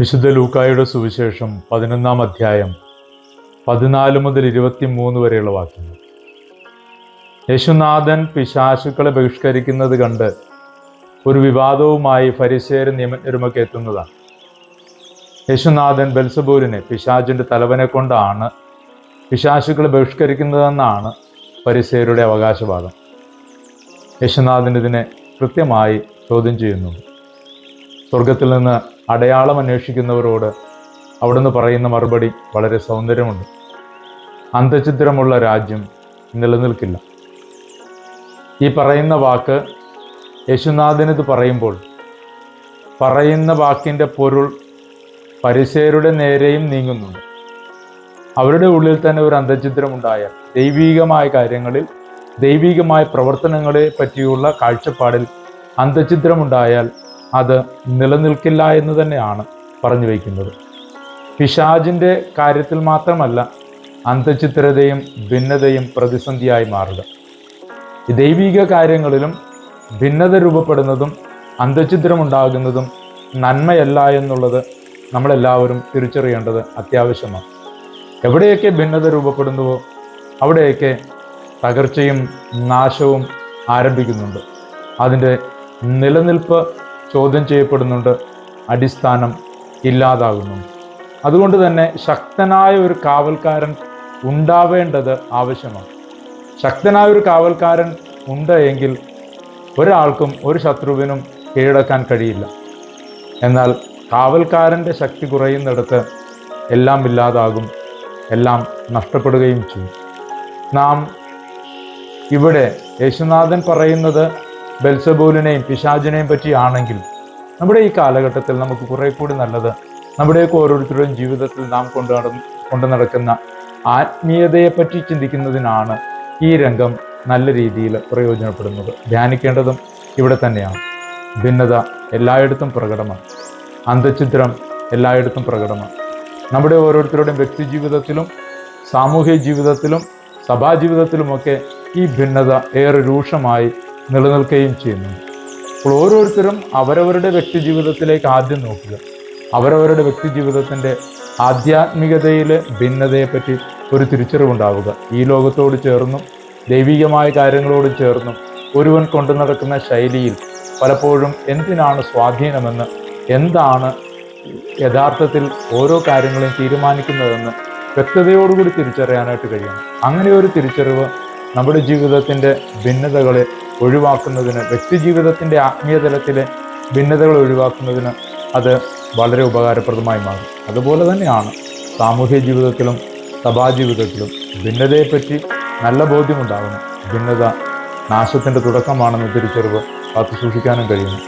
വിശുദ്ധ ലൂക്കായുടെ സുവിശേഷം പതിനൊന്നാം അധ്യായം പതിനാല് മുതൽ ഇരുപത്തി മൂന്ന് വരെയുള്ള വാക്യങ്ങൾ. യേശുനാഥൻ പിശാശുക്കളെ ബഹിഷ്കരിക്കുന്നത് കണ്ട് ഒരു വിവാദവുമായി ഫരിശേര നിയമജ്ഞരുമൊക്കെ എത്തുന്നതാണ്. യേശുനാഥൻ ബെൽസബൂരിനെ പിശാചിന്റെ തലവനെ കൊണ്ടാണ് പിശാശുക്കളെ ബഹിഷ്കരിക്കുന്നതെന്നാണ് പരിസേരുടെ അവകാശവാദം. യേശുനാഥൻ ഇതിനെ കൃത്യമായി ചോദ്യം ചെയ്യുന്നു സ്വർഗത്തിൽ നിന്ന് അടയാളം അന്വേഷിക്കുന്നവരോട് അവിടുന്ന് പറയുന്ന മറുപടി വളരെ സൗന്ദര്യമുണ്ട്. അന്തചിത്രമുള്ള രാജ്യം നിലനിൽക്കില്ല. ഈ പറയുന്ന വാക്ക് യശുനാഥനിത് പറയുമ്പോൾ പറയുന്ന വാക്കിന്റെ പൊരുൾ പരിസയരുടെ നേരെയും നീങ്ങുന്നുണ്ട്. അവരുടെ ഉള്ളിൽ തന്നെ ഒരു അന്തചിത്രമുണ്ടായാൽ ദൈവീകമായ കാര്യങ്ങളിൽ ദൈവീകമായ പ്രവർത്തനങ്ങളെ പറ്റിയുള്ള കാഴ്ചപ്പാടിൽ അന്തചിത്രമുണ്ടായാൽ അത് നിലനിൽക്കില്ല എന്ന് തന്നെയാണ് പറഞ്ഞു വയ്ക്കുന്നത്. പിശാജിന്റെ കാര്യത്തിൽ മാത്രമല്ല അന്തചിത്രതയും ഭിന്നതയും പ്രതിസന്ധിയായി മാറുക. ദൈവിക കാര്യങ്ങളിലും ഭിന്നത രൂപപ്പെടുന്നതും അന്തചിത്രമുണ്ടാകുന്നതും നന്മയല്ല എന്നുള്ളത് നമ്മളെല്ലാവരും തിരിച്ചറിയേണ്ടത് അത്യാവശ്യമാണ്. എവിടെയൊക്കെ ഭിന്നത രൂപപ്പെടുന്നുവോ അവിടെയൊക്കെ തകർച്ചയും നാശവും ആരംഭിക്കുന്നുണ്ട്. അതിന്റെ നിലനിൽപ്പ് ചോദ്യം ചെയ്യപ്പെടുന്നുണ്ട്. അടിസ്ഥാനം ഇല്ലാതാകുന്നു. അതുകൊണ്ട് തന്നെ ശക്തനായ ഒരു കാവൽക്കാരൻ ഉണ്ടാവേണ്ടത് ആവശ്യമാണ്. ശക്തനായ ഒരു കാവൽക്കാരൻ ഉണ്ട് എങ്കിൽ ഒരാൾക്കും ഒരു ശത്രുവിനും കീഴടക്കാൻ കഴിയില്ല. എന്നാൽ കാവൽക്കാരന്റെ ശക്തി കുറയുന്നിടത്ത് എല്ലാം ഇല്ലാതാകും എല്ലാം നഷ്ടപ്പെടുകയും ചെയ്യും. നാം ഇവിടെ യേശുനാഥൻ പറയുന്നത് ബെൽസബൂലിനെയും പിശാചിനെയും പറ്റിയാണെങ്കിൽ നമ്മുടെ ഈ കാലഘട്ടത്തിൽ നമുക്ക് കുറെ കൂടി നല്ലത് നമ്മുടെയൊക്കെ ഓരോരുത്തരുടെയും ജീവിതത്തിൽ നാം കൊണ്ടു കൊണ്ടു നടക്കുന്ന ആത്മീയതയെപ്പറ്റി ചിന്തിക്കുന്നതിനാണ് ഈ രംഗം നല്ല രീതിയിൽ പ്രയോജനപ്പെടുന്നത്. ധ്യാനിക്കേണ്ടതും ഇവിടെ തന്നെയാണ്. ഭിന്നത എല്ലായിടത്തും പ്രകടമാണ്. അന്തഛിദ്രം എല്ലായിടത്തും പ്രകടമാണ്. നമ്മുടെ ഓരോരുത്തരുടെയും വ്യക്തി ജീവിതത്തിലും സാമൂഹ്യ ജീവിതത്തിലും സഭാജീവിതത്തിലുമൊക്കെ ഈ ഭിന്നത ഏറെ രൂക്ഷമായി നിലനിൽക്കുകയും ചെയ്യുന്നുണ്ട് അപ്പോൾ ഓരോരുത്തരും അവരവരുടെ വ്യക്തി ജീവിതത്തിലേക്ക് ആദ്യം നോക്കുക. അവരവരുടെ വ്യക്തി ജീവിതത്തിന്റെ ആധ്യാത്മികതയിലെ ഭിന്നതയെപ്പറ്റി ഒരു തിരിച്ചറിവുണ്ടാവുക. ഈ ലോകത്തോട് ചേർന്നും ദൈവികമായ കാര്യങ്ങളോട് ചേർന്നും ഒരുവൻ കൊണ്ടു നടക്കുന്ന ശൈലിയിൽ പലപ്പോഴും എന്തിനാണ് സ്വാധീനമെന്ന് എന്താണ് യഥാർത്ഥത്തിൽ ഓരോ കാര്യങ്ങളെയും തീരുമാനിക്കുന്നതെന്ന് വ്യക്തതയോടുകൂടി തിരിച്ചറിയാനായിട്ട് കഴിയണം. അങ്ങനെ ഒരു തിരിച്ചറിവ് നമ്മുടെ ജീവിതത്തിന്റെ ഭിന്നതകളെ ഒഴിവാക്കുന്നതിന് വ്യക്തി ജീവിതത്തിന്റെ ആത്മീയ തലത്തിലെ ഭിന്നതകൾ ഒഴിവാക്കുന്നതിന് അത് വളരെ ഉപകാരപ്രദമായി മാറും. അതുപോലെ തന്നെയാണ് സാമൂഹ്യ ജീവിതത്തിലും സഭാജീവിതത്തിലും ഭിന്നതയെപ്പറ്റി നല്ല ബോധ്യമുണ്ടാകണം ഭിന്നത നാശത്തിന്റെ തുടക്കമാണെന്ന് തിരിച്ചറിവ് കാത്തു സൂക്ഷിക്കാനും കഴിയുന്നു.